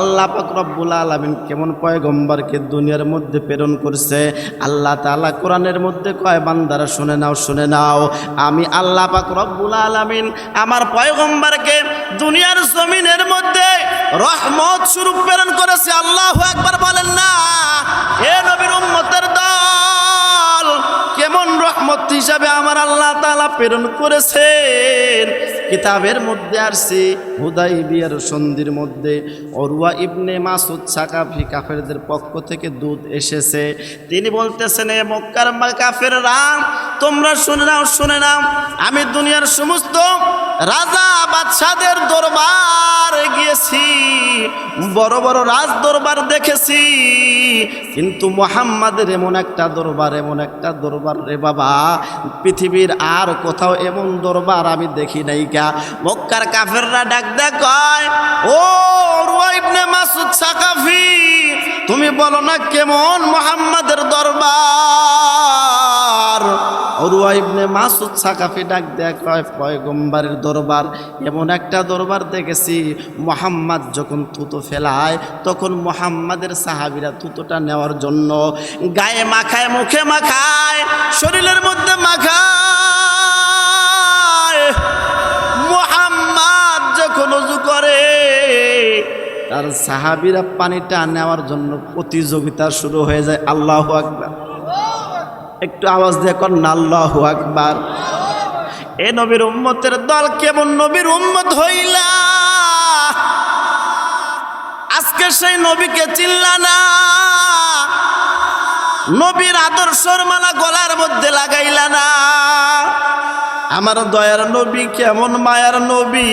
আল্লাহ পাক রব্বুল আলামিন কেমন পয়গম্বরকে দুনিয়ার মধ্যে প্রেরণ করছে? আল্লাহ তাআলা কোরআনের মধ্যে কয় বান্দারা, শুনে নাও শুনে নাও। আমি আল্লাহ পাক রব্বুল আলামিন আমার পয়গম্বরকে দুনিয়ার জমিনের মধ্যে রহমত স্বরূপ প্রেরণ করেছে। আল্লাহু আকবার বলেন না। এ নবীর উম্মতের দল, কেমন রহমত হিসাবে আমার আল্লাহ তাআলা প্রেরণ করেছেন। কিতাবের মধ্যে আসছে হুদাই বিয়ার সন্ধির মধ্যে অরুয়া ইবনে মাসুদ সাকাফি কাফেরদের পক্ষ থেকে দুধ এসেছে। তিনি বলতেছেন, এ মক্কার কাফেররা, তোমরা শুনে নাও শুনে নাও, আমি দুনিয়ার সমস্ত রাজা বাদশাদের দরবার গিয়েছি, বড় বড় রাজ দরবার দেখেছি। কিন্তু মোহাম্মদের এমন একটা দরবার, এমন একটা দরবার রে বাবা, পৃথিবীর আর কোথাও এমন দরবার আমি দেখি নাই গা মক্কার কাফেররা ডাক দেখ কয় মাসুদ সাকাফি, তুমি বলো না কেমন মোহাম্মদের দরবার? মাসুদ সাকাফি ডাক দেয়া কয় দরবার, এমন একটা দরবার দেখেছি, মোহাম্মদ যখন থুতো ফেলায়, তখন মোহাম্মদের সাহাবিরা থুতোটা নেওয়ার জন্য গায়ে মাখায়, মুখে মাখায়, শরীরের মধ্যে মাখায় তার সাহাবিরা পানিটা নেওয়ার জন্য প্রতিযোগিতা শুরু হয়ে যায়। আল্লাহ আকবার। একটু আওয়াজ দিয়ে কর না আল্লাহ আকবার। এ নবীর উম্মতের দল কেমন? নবীর উম্মত হইলা। আজকে সেই নবীকে চিনলা না। নবীর আদর্শর মালা গলার মধ্যে লাগাইলা না। আমার দয়ার নবী কেমন মায়ার নবী?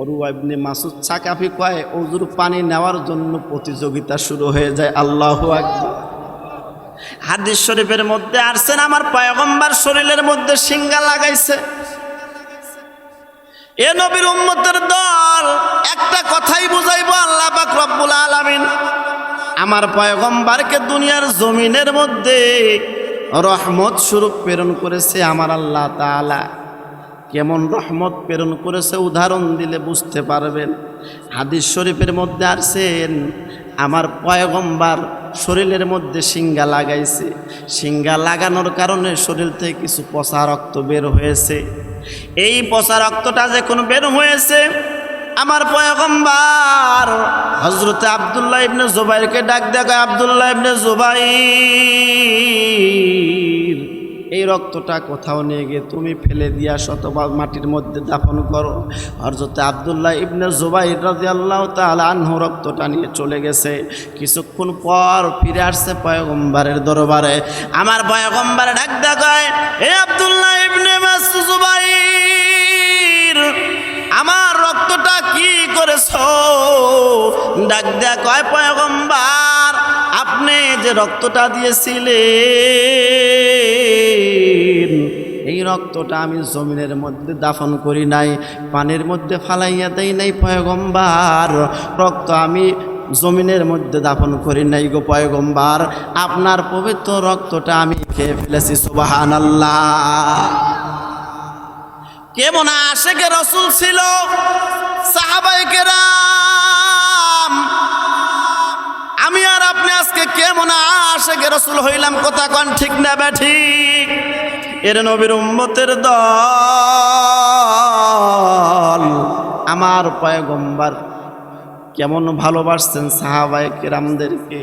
অরুয়াবনে মাসুদ সাকাফি কয় অজুর পানি নেওয়ার জন্য প্রতিযোগিতা শুরু হয়ে যায়, আল্লাহ আকবার। হাদিস শরীফের মধ্যে আসছেন, আমার পয়গম্বার শরীরের মধ্যে সিঙ্গা লাগাইছে। এ নবীর উম্মতের দল একটা কথাই বুঝাইবো আল্লাহ পাক রব্বুল আলামিন আমার পয়গম্বারকে দুনিয়ার জমিনের মধ্যে রহমত স্বরূপ প্রেরণ করেছে আমার আল্লাহ তাআলা। কেমন রহমত প্রেরণ করেছে উদাহরণ দিলে বুঝতে পারবেন। হাদিস শরীফের মধ্যে আসছেন আমার পয়গম্বার শরীরের মধ্যে সিঙ্গা লাগাইছে। সিঙ্গা লাগানোর কারণে শরীর থেকে কিছু পচা রক্ত বের হয়েছে। এই পচা রক্তটা যখন বের হয়েছে আমার পয়গম্বার হজরতে আবদুল্লাহ ইবনে জুবাইরকে ডাক দেখায় আবদুল্লাহ ইবনে জুবাইর, এই রক্তটা কোথাও নিয়ে গিয়ে তুমি ফেলে দিয়া শতবা মাটির মধ্যে দাফন করো। হরজতে আবদুল্লাহ ইবনে জুবাইর রাজি আল্লাহ আনহু রক্তটা নিয়ে চলে গেছে। কিছুক্ষণ পর ফিরে আসছে পয়গম্বারের দরবারে। আমার পয়গম্বার ডাক দেখায় এ আবদুল্লাহ ইবনে জুবাইর, আমার রক্তটা করেছ ডাক কয়, পয়গম্বার, আপনি যে রক্তটা দিয়েছিলেন, এই রক্তটা আমি জমিনের মধ্যে দাফন করি নাই, পানির মধ্যে ফালাইয়া দেই নাই, পয়গম্বার, রক্ত আমি জমিনের মধ্যে দাফন করি নাই গো পয়গম্বার, আপনার পবিত্র রক্তটা আমি খেয়ে ফেলেছি সুবাহান আল্লাহ কেমন আশেকে রসুল ছিল? সাহাবাই কেরাম। আমি আর আপনি আজকে কেমন আশেকে রসুল হইলাম কথা কন ঠিক না বে ঠিক? এর নবীর উম্মতের দল। আমার পয়গম্বার কেমন ভালোবাসছেন সাহাবাই কেরামদেরকে?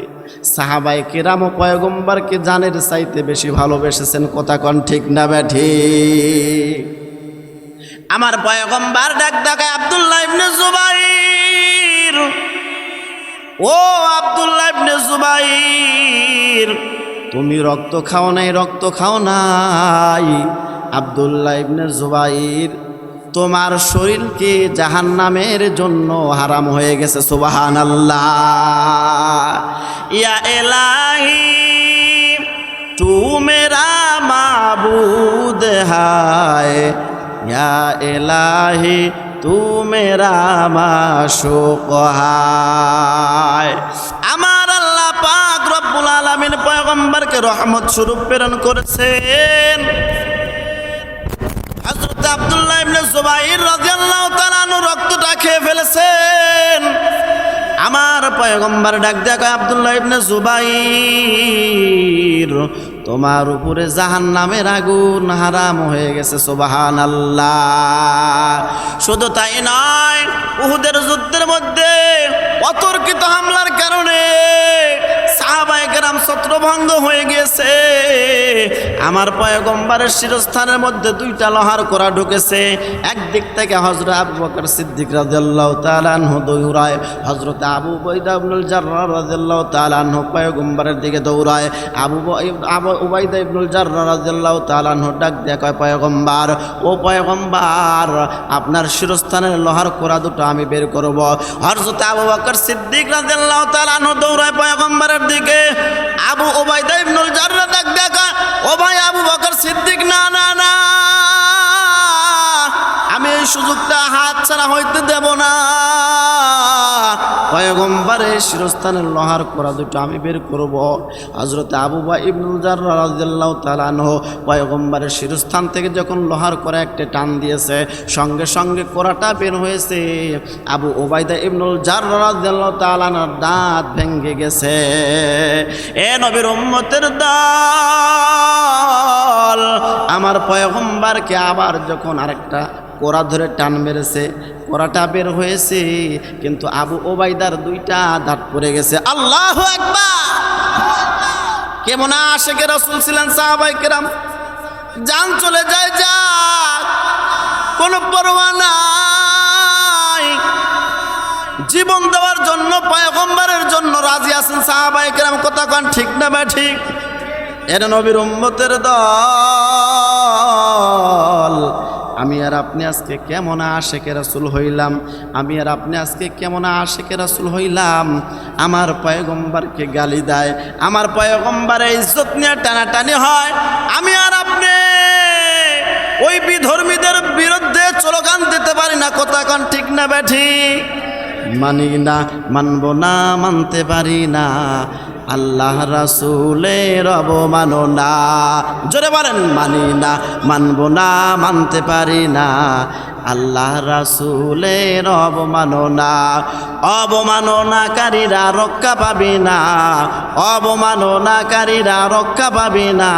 সাহাবাই কেরাম ও পয়গম্বারকে জানের চাইতে বেশি ভালোবেসেছেন কথা কন ঠিক না বে ঠিক? আমার পয়গম্বার ডাক ডাকায় আবদুল্লাহ ইবনে জুবাইর। ও আবদুল্লাহ ইবনে জুবাইর, তুমি রক্ত খাও নাই, রক্ত খাও নাই। আবদুল্লাহ ইবনে জুবাইর, তোমার শরীরকে জাহান নামের জন্য হারাম হয়ে গেছে? সুবাহান আল্লাহ ইয়া এলাহি তু মেরা মাবুদ হায়। ইয়া এলাহি তু মেরা হায় আমার আল্লাহ পাক রব্বুল আলামিন পয়গম্বরকে রহমত স্বরূপ প্রেরণ করেছেন। হযরত আব্দুল্লাহ ইবনে জুবাইর রাদিয়াল্লাহু তাআলা রক্তটা খেয়ে ফেলেছেন। আমার পয়গম্বর ডাক দেয়া কয়, আব্দুল্লাহ ইবনে জুবাইর তোমার উপরে জাহান নামের আগুন হারাম হয়ে গেছে সোবাহান আল্লাহ শুধু তাই নয়, উহুদের যুদ্ধের মধ্যে অতর্কিত হামলার কারণে সাহাবাইকেরাম ছত্রভঙ্গ হয়ে গেছে আমার পয়গম্বরের শিরস্থানের মধ্যে দুইটা লোহার কোরা ঢুকেছে। একদিক থেকে হজরত আবু বকর সিদ্দিক রাদিয়াল্লাহু তাআলা আনহু দৌড়ায়। হজরত আবু বৈদা ইবনুল জাররা রাদিয়াল্লাহু তাআলা আনহু পয়গম্বরের দিকে দৌড়ায়। আবু আবু উবাইদা ইবনুল জাররা রাদিয়াল্লাহু তাআলা আনহু ডাক দিয়ে কয়, পয়গম্বর, ও পয়গম্বর, আপনার শিরস্থানের লোহার কোরা দুটো আমি বের করব। হযরত আবু বকর সিদ্দিক রাদিয়াল্লাহু তাআলা আনহু দৌড়ায় পয়গম্বরের দিকে। আবু উবাইদা ইবনুল জাররা ডাক কয়, ও আবু বকর সিদ্দিক না না না। আমি এই সুযোগটা হাত ছাড়া হইতে দেব না। পয়গম্বরের শিরস্থানের লোহার কোরা দুটো আমি বের করব। হজরত আবু বা ইবনুল রাদিয়াল্লাহু তাআলা পয়গম্বরের শিরস্থান থেকে যখন লোহার কোরা একটা টান দিয়েছে, সঙ্গে সঙ্গে কোরাটা বের হয়েছে। আবু ওবাইদা ইবনুল তাআলা আনহুর দাঁত ভেঙে গেছে। এ নবীর উম্মতের দল, আমার পয়গম্বরকে আবার যখন আরেকটা কোরা ধরে টান মেরেছে, কোরাটা বের হয়েছে, কিন্তু আবু ওবাইদার দুইটা দাঁত পড়ে গেছে। আল্লাহ একবার কেমন আশেকে রসুল ছিলেন সাহাবাই কেরাম? যান চলে যায় যা কোনো পরোয়া জীবন দেওয়ার জন্য, পয়গম্বরের জন্য রাজি আছেন সাহাবাই কেরাম। কথা কন, ঠিক না বা ঠিক? এর নবীর উম্মতের দল। আমি আর আপনি আজকে কেমন আশেকে রাসুল হইলাম? আমি আর আপনি আজকে কেমন আশেকে রাসুল হইলাম? আমার পয়গম্বরকে গালি দেয়, আমার পয়গম্বরে ইজ্জত নিয়ে টানাটানি হয়। আমি আর আপনি ওই বিধর্মীদের বিরুদ্ধে চলগান দিতে পারি না, কথা কন ঠিক না ব্যাঠি মানি না, মানব না, মানতে পারি না। আল্লাহ রাসুলের অবমাননা। জোরে বলেন, মানি না, মানব না, মানতে পারি না। আল্লাহ রাসুলের অবমাননা। অবমাননাকারীরা রক্ষা পাবে না। অবমাননাকারীরা রক্ষা পাবে না।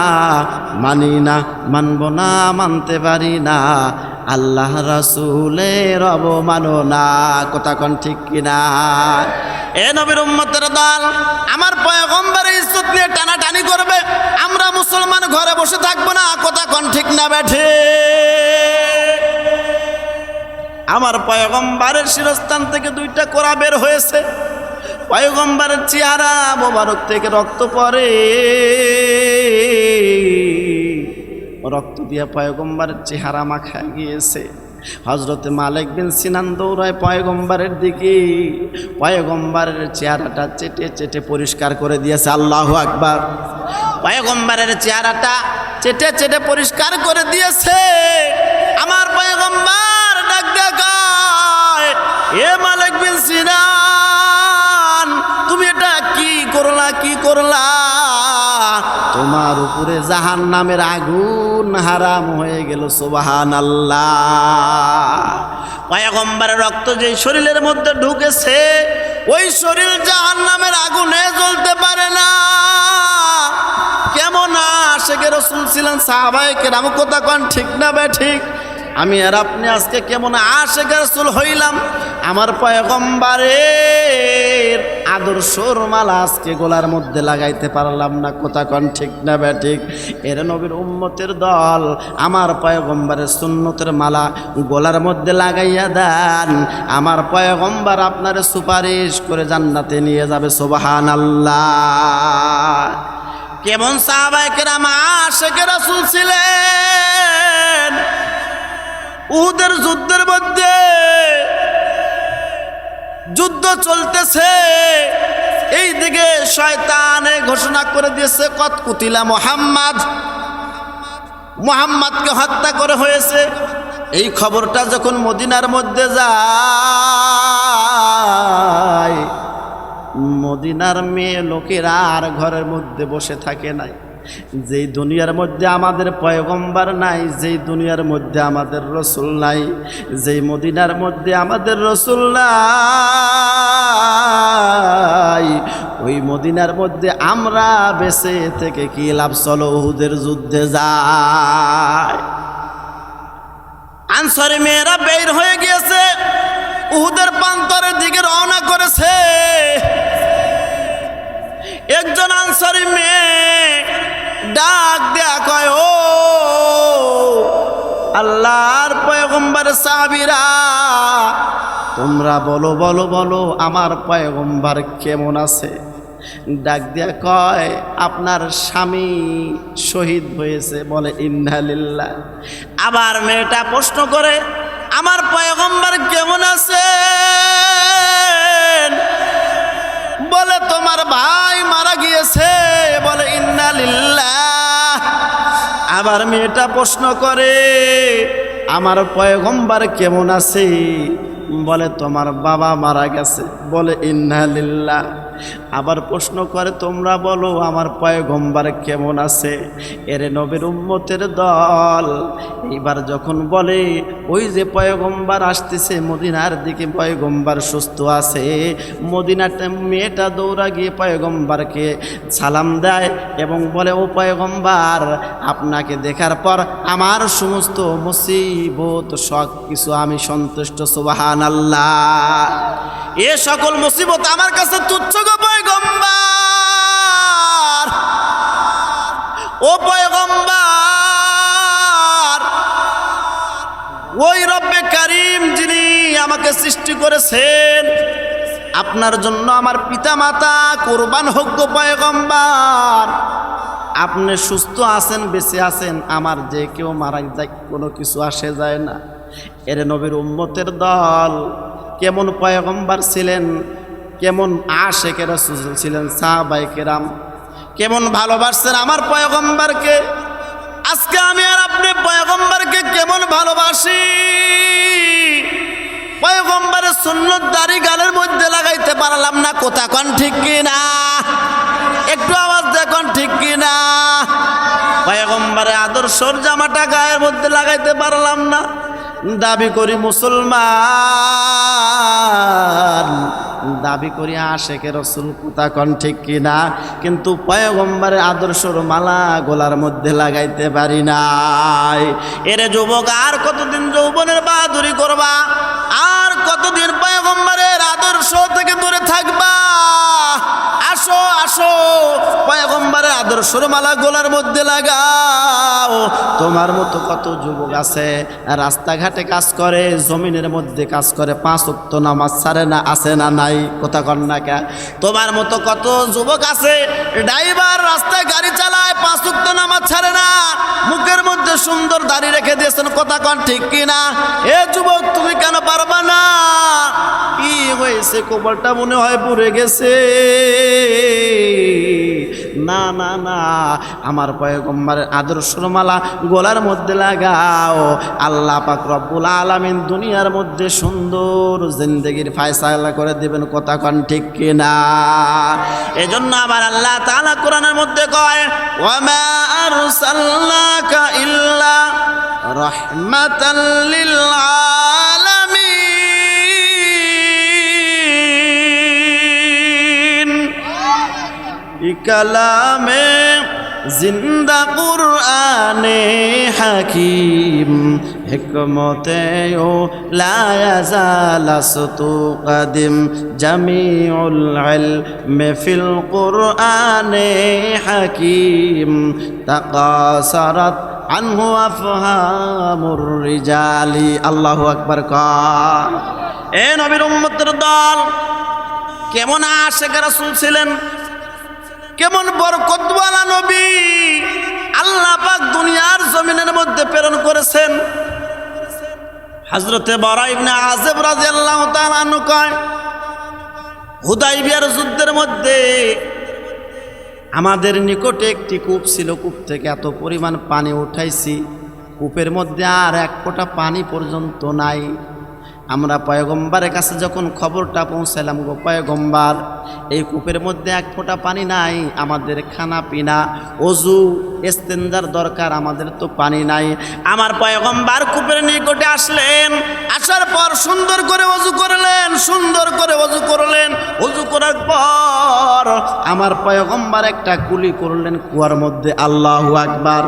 মানি না, মানব না, মানতে পারি না। আল্লাহ রাসুলের অবমাননা। কথা কন ঠিক কিনা? এ নবীর উম্মতের দল, আমার পয়গম্বরের ইজ্জত নিয়ে টানাটানি করবে। আমরা মুসলমান ঘরে বসে থাকব না, কথা কন ঠিক না ব্যাঠে আমার পয়গম্বরের শিরস্থান থেকে দুইটা কোরা বের হয়েছে। পয়গম্বরের চেহারা মোবারক থেকে রক্ত পড়ে। রক্ত দিয়ে পয়গম্বরের চেহারা মাখা গিয়েছে। হজরতে মালিক বিন সিনান দৌড়ায় পয়গম্বরের দিকে। পয়গম্বরের চেহারাটা চেটে চেটে পরিষ্কার করে দিয়েছে, আল্লাহ আকবার। পয়গম্বরের চেহারাটা চেটে চেটে পরিষ্কার করে দিয়েছে। আমার পয়গম্বর ডাক দেখায় এ মালিক বিন সিনান, তুমি এটা কি করলা কি করলা? তোমার উপরে জাহান নামের আগুন হারাম হয়ে গেল সোবাহান আল্লাহ রক্ত যে শরীরের মধ্যে ঢুকেছে, ওই শরীর জাহান নামের আগুনে জ্বলতে পারে না। কেমন আশেকে রসুল ছিলেন সাহাবাই কেরাম, কথা কন ঠিক না বে ঠিক? আমি আর আপনি আজকে কেমন আশেকে রসুল হইলাম? আমার পয়গম্বারের আদর্শর মালা আজকে গোলার মধ্যে লাগাইতে পারলাম না, কথা কন ঠিক না বে ঠিক? এর নবীর উম্মতের দল, আমার পয়গম্বারের সুন্নতের মালা গোলার মধ্যে লাগাইয়া দেন। আমার পয়গম্বার আপনার সুপারিশ করে জান্নাতে নিয়ে যাবে সোবাহান আল্লাহ কেমন সাহাবাই কেরাম আশেকে রসুল ছিলেন? উহুদের যুদ্ধের মধ্যে যুদ্ধ চলতেছে। এই দিকে শয়তানে ঘোষণা করে দিয়েছে, কত কুতিলা মোহাম্মদ। মোহাম্মদকে হত্যা করে হয়েছে। এই খবরটা যখন মদিনার মধ্যে যায়, মদিনার মেয়ে লোকেরা আর ঘরের মধ্যে বসে থাকে নাই। যেই দুনিয়ার মধ্যে আমাদের পয়গম্বার নাই, যেই দুনিয়ার মধ্যে আমাদের রসুল নাই, যেই মদিনার মধ্যে আমাদের রসুল নাই, ওই মদিনার মধ্যে আমরা বেঁচে থেকে কি লাভ? চলো উহুদের যুদ্ধে যায় আনসারি মেয়েরা বের হয়ে গিয়েছে, উহুদের প্রান্তরের দিকে রওনা করেছে। একজন আনসারি মেয়ে ডাক দেয়া কয়, ও, আল্লাহর পয়গম্বর সাবিরা তোমরা বলো বলো বলো, আমার পয়গম্বর কেমন আছে? ডাক দিয়া কয়, আপনার স্বামী শহীদ হয়েছে বলে ইন্নালিল্লাহ আবার মেয়েটা প্রশ্ন করে, আমার পয়গম্বর কেমন আছে? বলে তোমার ভাই মারা গিয়েছে। বলে ইন্নালিল্লাহ আবার মেয়েটা প্রশ্ন করে, আমার পয়গম্বার কেমন আছে? বলে, তোমার বাবা মারা গেছে। বলে ইন্নালিল্লাহ আবার প্রশ্ন করে, তোমরা বলো, আমার পয়গম্বর কেমন আছে? এরে নবীর উম্মতের দল এইবার যখন বলে, ওই যে পয়গম্বর আসতেছে, মদিনার দিকে পয়গম্বর সুস্থ আছে। মদিনাটা মেয়েটা দৌড়া গিয়ে পয়গম্বরকে সালাম দেয় এবং বলে, ও পয়গম্বর, আপনাকে দেখার পর আমার সমস্ত মুসিবত সব কিছু আমি সন্তুষ্ট সুবাহান আল্লাহ এ সকল মুসিবত আমার কাছে তুচ্ছ গো পয়গম্বর, ও পয়গম্বর, ওই রব্বে কারিম যিনি আমাকে সৃষ্টি করেছেন, আপনার জন্য আমার পিতা মাতা কোরবান হোক পয়গম্বর। আপনি সুস্থ আছেন, বেঁচে আছেন, আমার যে কেউ মারা যায়, কোনো কিছু আসে যায় না। এর নবীর উম্মতের দল কেমন পয়গম্বর ছিলেন? কেমন আশেকেরা ছিলেন সাহাবাই কেরাম কেমন ভালোবাসছেন আমার পয়গম্বরকে? আজকে আমি আর আপনি পয়গম্বরকে কেমন ভালোবাসি? পয়গম্বরের সুন্নত দাড়ি গালের মধ্যে লাগাইতে পারলাম না, কোথা কন ঠিক কিনা? একটু আওয়াজ দেখুন ঠিক কিনা? পয়গম্বরের আদর্শর জামাটা গায়ের মধ্যে লাগাইতে পারলাম না। দাবি করি মুসলমান। দাবি করিয়া আশেকে রসুল কুতা কন ঠিক কিনা? কিন্তু পয়গম্বরের আদর্শর মালা গোলার মধ্যে লাগাইতে পারি নাই। এরে যুবক, আর কতদিন যৌবনের বাহাদুরি করবা? আর কতদিন পয়গম্বরের আদর্শ থেকে দূরে থাকবা? আসো আসো। পয়গম্বরের আদর্শর মালা গোলার মধ্যে লাগাও। তোমার মতো কত যুবক আছে, রাস্তাঘাটে কাজ করে, জমিনের মধ্যে কাজ করে, পাঁচ উক্ত নামাজ ছাড়ে না, আছে না নাই, কথা কন না কে তোমার মতো কত যুবক আছে, ড্রাইভার রাস্তায় গাড়ি চালায়, পাঁচ উক্ত নামাজ ছাড়ে না, মুখের মধ্যে সুন্দর দাড়ি রেখে দিয়েছেন, কথা কন ঠিক কিনা? এ যুবক, তুমি কেন পারবা না? কি হয়েছে? কোবলটা মনে হয় পুড়ে গেছে। না না না, আমার পয়গম্বরের আদর্শর মালা গলার মধ্যে লাগাও। আল্লাহ পাক রব্বুল আলামিন দুনিয়ার মধ্যে সুন্দর জিন্দগির ফায়সালা করে দেবেন, কথা কন ঠিক কিনা? এজন্য আবার আল্লাহ তাআলা কোরআনের মধ্যে কয়, ওয়ামা আরসালনাকা ইল্লা রাহমাতাল লিল আলামিন কালামে জিন্দা কুরআনে হাকিম, হিকমতে ও লায়াজালাসতু কাদিম, জামিউল ইলমে ফিল কুরআনে হাকিম, তাকাসারাত আনহু আফহামুর রিজালি। আল্লাহু আকবার কার এ নবীর উম্মতের দল, কেমন আশেখ রাসূল ছিলেন? কেমন বরকতওয়ালা নবী। আল্লাহ পাক দুনিয়ার জমিনের মধ্যে প্রেরণ করেছেন। হজরতে বড় ইবনে আজেব তাআলা আনহু কয়, হুদাইবিয়ার যুদ্ধের মধ্যে আমাদের নিকটে একটি কূপ ছিল, কূপ থেকে এত পরিমাণ পানি উঠাইছি। কূপের মধ্যে আর এক ফোঁটা পানি পর্যন্ত নাই। আমরা পয়গম্বারের কাছে যখন খবরটা পৌঁছালাম গো পয়গম্বার, এই কূপের মধ্যে এক ফোঁটা পানি নাই, আমাদের খানা পিনা, অজু এস্তেঞ্জার দরকার, আমাদের তো পানি নাই। আমার পয়গম্বার কূপের নিকটে আসলেন, আসার পর সুন্দর করে অজু করলেন, সুন্দর করে অজু করলেন। অজু করার পর আমার পয়গম্বার একটা কুলি করলেন কুয়ার মধ্যে, আল্লাহ আকবার।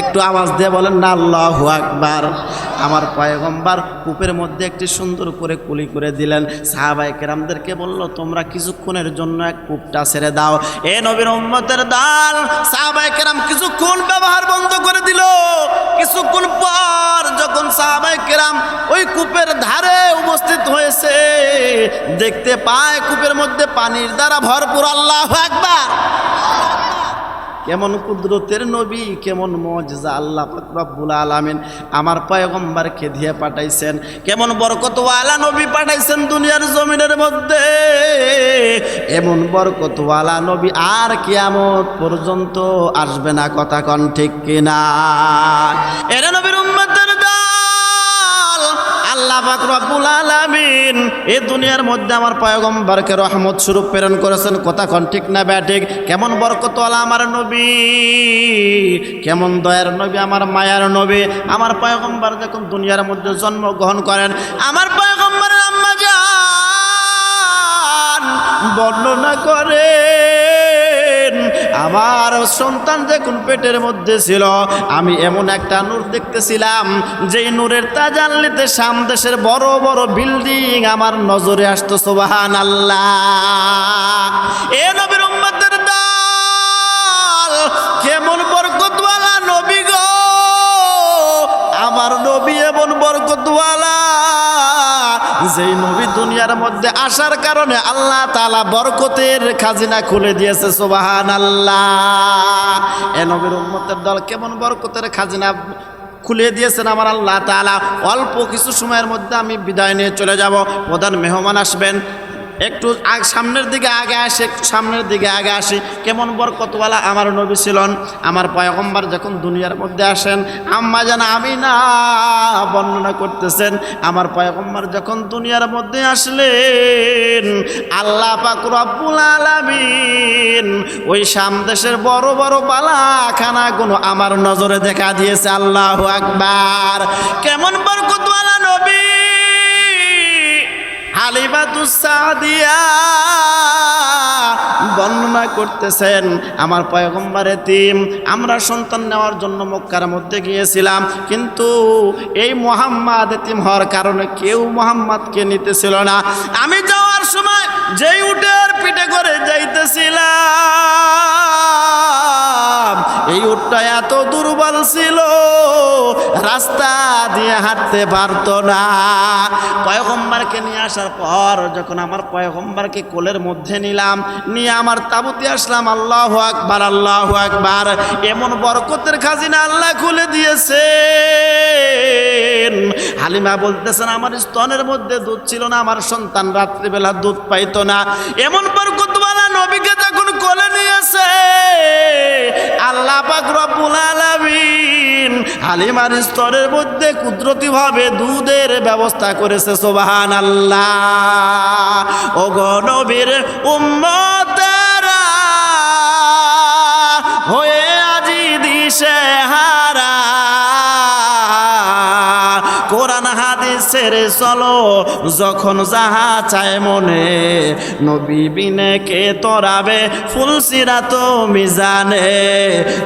একটু আওয়াজ দিয়ে বলেন না, আল্লাহ আকবার। আমার পয়গম্বার কূপের মধ্যে একটি সুন্দর করে কুলি করে দিলেন। সাহাবাই কেরামদেরকে বলল, তোমরা কিছুক্ষণের জন্য এক কূপটা ছেড়ে দাও। এ নবীর উম্মতের দাল সাহাবাই কেরাম কিছুক্ষণ ব্যবহার বন্ধ করে দিল। কিছুক্ষণ পর যখন সাহাবাই কেরাম ওই কূপের ধারে উপস্থিত হয়েছে, দেখতে পায় কূপের মধ্যে পানির দ্বারা ভরপুর আল্লাহ একবার কেমন কুদরতের নবী, কেমন মজা আল্লাহ রব্বুল আলামিন আমার পয়গম্বারকে দিয়ে পাঠাইছেন। কেমন বরকতওয়ালা নবী পাঠাইছেন দুনিয়ার জমিনের মধ্যে। এমন বরকতওয়ালা নবী আর কেয়ামত পর্যন্ত আসবে না, কথা কন ঠিক কিনা? এরা নবীর উম্মতের দল আল্লাহ পাক রব্বুল আলামিন এই দুনিয়ার মধ্যে আমার পয়গম্বরকে রহমত স্বরূপ প্রেরণ করেছেন। কথা কোন, ঠিক না ব্যাঠিক কেমন বরকতওয়ালা আমার নবী? কেমন দয়ার নবী আমার মায়ার নবী? আমার পয়গম্বর যখন দুনিয়ার মধ্যে জন্মগ্রহণ করেন। আমার পয়গম্বরের আম্মা যান বর্ণনা করেন আমার সন্তান যখন পেটের মধ্যে ছিল, আমি এমন একটা নূর দেখতেছিলাম, যেই নূরের তাজাল্লিতে সামদেশের বড় বড় বিল্ডিং আমার নজরে আসতো সোবাহান আল্লাহ এ নবীর উম্মতের দল, কেমন বরকতওয়ালা নবী গো। আমার নবী এমন বরকতওয়ালা যেই নবী দুনিয়ার মধ্যে আসার কারণে আল্লাহ তালা বরকতের খাজিনা খুলে দিয়েছে সোবাহান আল্লাহ এ নবীর উম্মতের দল কেমন বরকতের খাজিনা খুলে দিয়েছেন আমার আল্লাহ তালা অল্প কিছু সময়ের মধ্যে আমি বিদায় নিয়ে চলে যাব। প্রধান মেহমান আসবেন। একটু সামনের দিকে আগে আসে, সামনের দিকে আগে আসে। কেমন বরকতওয়ালা আমার নবী ছিলেন। আমার পয়গম্বর যখন দুনিয়ার মধ্যে আসেন, আম্মা যেন আমি না বর্ণনা করতেছেন, আমার পয়গম্বর যখন দুনিয়ার মধ্যে আসলেন, আল্লাহ রব্বুল আলামিন ওই সামদেশের বড় বড় বালাখানাগুলো আমার নজরে দেখা দিয়েছে। আল্লাহ আকবার। কেমন বরকতওয়ালা হালিমাতুসাদিয়া বর্ণনা করতেছেন আমার পয়গম্বরে তিম, আমরা সন্তান নেওয়ার জন্য মক্কার মধ্যে গিয়েছিলাম, কিন্তু এই মোহাম্মদ এতিম হওয়ার কারণে কেউ মোহাম্মদকে নিতেছিল না। আমি যাওয়ার সময় যেই উটের পিঠে করে যাইতেছিলাম। এই উটটা এত দুর্বল ছিল, রাস্তা দিয়ে হাঁটতে পারত না। পয়গম্বারকে নিয়ে আসার পর যখন আমার পয়গম্বারকে কোলের মধ্যে নিলাম, নিয়ে আমার তাবুতে আসলাম, আল্লাহ আকবার আল্লাহ আকবার। এমন বরকতের খাজিনা আল্লাহ খুলে দিয়েছে। হালিমা বলতেছেন, আমার স্তনের মধ্যে দুধ ছিল না, আমার সন্তান রাত্রিবেলা দুধ পাইতো না। এমন বরকতওয়ালা নবীকে যখন কোলে নিয়েছে, আল্লাহ পাক রব্বুল আলামিন হালিমার স্তরের মধ্যে কুদরতিভাবে দুধের ব্যবস্থা করেছে সোবাহান আল্লাহ ও গণবীর উম্মতেরা, হয়ে আজি দিশে হারা হাদিসের চলো, যখন যাহা চায় মনে, নবী বিনে কে তোরাবে ফুলসিরা তো মিজানে?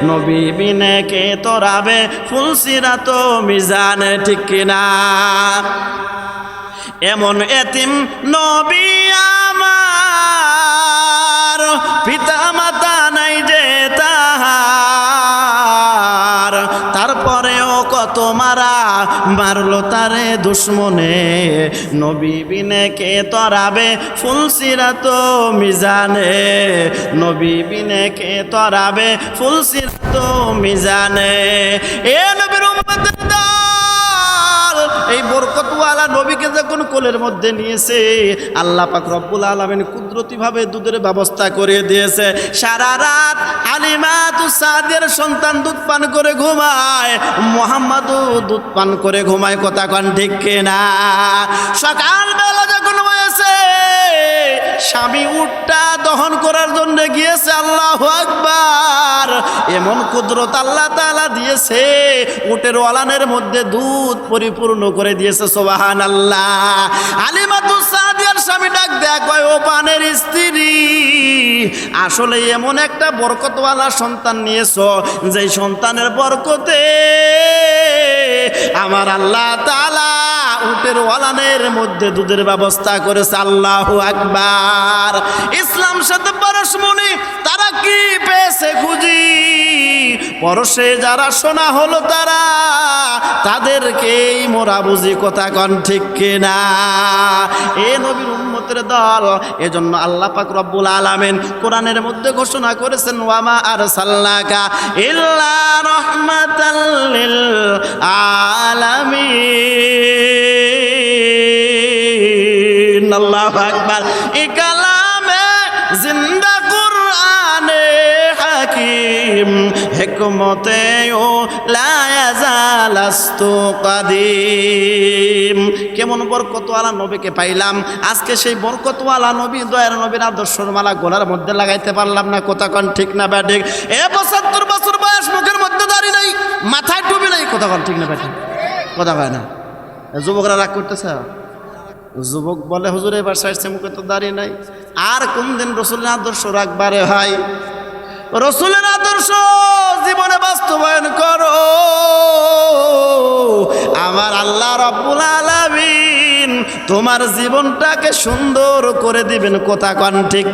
নবী বিনে কে তোরাবে ফুলসিরা তো মিজানে, ঠিক কিনা? এমন এতিম নবী কত মারা মারলো তারে দুশ্মনে। নবী বিনে কে তরাবে ফুলসিরা তো মিজানে। নবী বিনে কে তরাবে ফুলসিরা তো মিজানে। এ নবীর উম্মতের দল, এই বরকত ওয়ালা নবীকে যখন কোলের মধ্যে নিয়েছে, আল্লাহ পাক রব্বুল আলমিন কুদরতিভাবে দুধের ব্যবস্থা করে দিয়েছে। সারা রাত আলিমা তু সাদের সন্তান দুধ পান করে ঘুমায়, মোহাম্মদও দুধ পান করে ঘুমায়, কথা কন ঠিক কিনা? সকালবেলা স্বামী উটটা দহন করার জন্য গিয়েছে, আল্লাহ আকবার। এমন কুদরত আল্লাহ তাআলা দিয়েছে, উটের ওয়ালানের মধ্যে দুধ পরিপূর্ণ করে দিয়েছে সোবাহান আল্লাহ আলিমাতু সাদিয়ার স্বামী ডাক কয়, ও পানের স্ত্রী, আসলে এমন একটা বরকতওয়ালা সন্তান নিয়েছ যে সন্তানের বরকতে আমার আল্লাহ তাআলা উটের ওয়ালানের মধ্যে দুধের ব্যবস্থা করেছে আল্লাহ আকবার। ইসলাম সাথে পরশমণি তারা কি পেয়েছে খুঁজি? পরশে যারা শোনা হলো তারা তাদেরকেই মোরা বুঝি কথা কন ঠিক কিনা? এ নবীর উম্মতের দল, এজন্য আল্লাহ পাক রব্বুল আলামিন কোরআনের মধ্যে ঘোষণা করেছেন, ওয়ামা আর সাল্লাকা ইল্লা রহমাতাল লিল আলামিন। আল্লাহু আকবার। এই কালামে জিন্দা কুরআনে হাকিম, হিকমতে ও লায়াজালাস্তু কাদিম। কেমন বরকতওয়ালা নবীকে পাইলাম। আজকে সেই বরকতওয়ালা নবী, দয়ার নবীর আদর্শর মালা গোলার মধ্যে লাগাইতে পারলাম না। কথা কন ঠিক না ব্যাঠিক এ পঁচাত্তর বছর বয়স মুখের মধ্যে দাঁড়িয়ে নাই, মাথায় টুপি নাই। কথা কন ঠিক না ব্যাঠিক কথা হয় না। যুবকরা রাগ করতেছে? যুবক বলে, হুজুর, এবার সাইডছে মুখে তো দাঁড়িয়ে নাই। আর কোন দিন রসুলের আদর্শ রাখবারে ভাই রসুলের আদর্শ জীবনে বাস্তবায়ন করো। আমার আল্লাহ রব্বুল আলামিন তোমার জীবনটাকে সুন্দর করে দিবেন। কোথা কন ঠিক